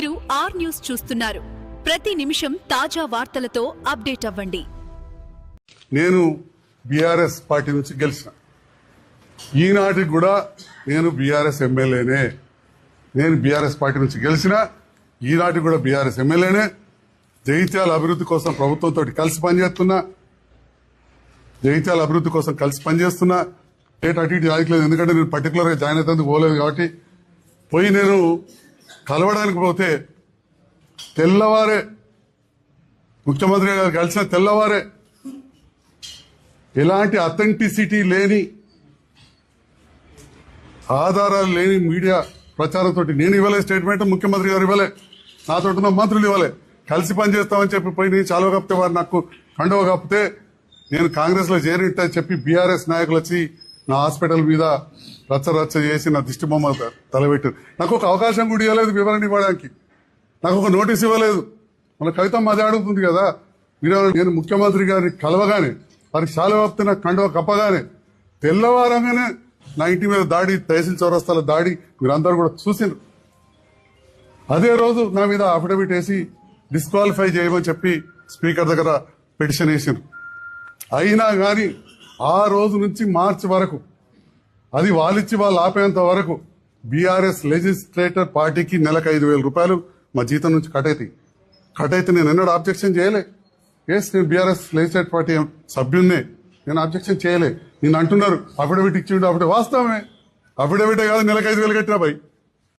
మీరు are news చూస్తున్నారు. ప్రతి నిమిషం తాజా వార్తలతో అప్డేట్ అవ్వండి. నేను బీఆర్ఎస్ పార్టీ నుంచి గెలిచిన. ఈనాటికి కూడా నేను బీఆర్ఎస్ ఎమ్మెల్యేనే. నేను బీఆర్ఎస్ పార్టీ నుంచి గెలిచిన ఈనాటికి కూడా బీఆర్ఎస్ ఎమ్మెల్యేనే. జైత్యాల అభివృద్ధి కోసం ప్రభుత్వంతో కలిసి పనిచేస్తున్నా. జైత్యాల అభివృద్ధి కోసం కలిసి పనిచేస్తున్నా. డేట్ అటు ఇటు రాయట్లేదు ఎందుకంటే నేను పర్టికులర్గా జాయిన్ అవుతుంది పోలేదు కాబట్టి. పోయి నేను కలవడానికి పోతే తెల్లవారే ముఖ్యమంత్రి గారు కలిసిన తెల్లవారే ఎలాంటి అథెంటిసిటీ లేని ఆధారాలు లేని మీడియా ప్రచారంతో నేను ఇవ్వలే స్టేట్మెంట్ ముఖ్యమంత్రి గారు ఇవ్వలే. నాతో ఉన్న మంత్రులు ఇవ్వలే. కలిసి పనిచేస్తామని చెప్పి పోయి నేను చాలువ కప్పితే వారు నాకు కండవ కప్పితే నేను కాంగ్రెస్లో చేరినట్టని చెప్పి బీఆర్ఎస్ నాయకులు వచ్చి నా హాస్పిటల్ మీద రచ్చ రచ్చ చేసి నా దిష్టి బొమ్మ తలబెట్టారు నాకు ఒక అవకాశం కూడా ఇవ్వలేదు వివరణ ఇవ్వడానికి. నాకు ఒక నోటీస్ ఇవ్వలేదు. మన కవిత మధ్య అడుగుతుంది కదా. మీరు నేను ముఖ్యమంత్రి గారిని కలవగానే వారి శాలవాప్తి నాకు కండవ కప్పగానే తెల్లవారంగానే నా ఇంటి మీద దాడి తహసీల్ చౌరస్తాల దాడి మీరందరూ కూడా చూసిండ్రు. అదే రోజు నా మీద అఫిడవిట్ వేసి డిస్క్వాలిఫై చేయమని చెప్పి స్పీకర్ దగ్గర పిటిషన్ వేసిండ్రు. అయినా కానీ ఆ రోజు నుంచి మార్చి వరకు అది వాళ్ళిచ్చి వాళ్ళు ఆపేంత వరకు బీఆర్ఎస్ లెజిస్లేటర్ పార్టీకి నెలకు ఐదు వేల రూపాయలు మా జీతం నుంచి కట్ అవుతాయి కట్ అయితే నేను ఎన్నడూ అబ్జెక్షన్ చేయలే. ఎస్ నేను బీఆర్ఎస్ లెజిస్లేటర్ పార్టీ సభ్యున్నే. నేను అబ్జెక్షన్ చేయలే. నేను అంటున్నారు అఫిడవిట్ ఇచ్చిండు అప్పుడే వాస్తవమే. అఫిడవిటే కాదు నెలకు ఐదు వేలు కట్టినా భయ్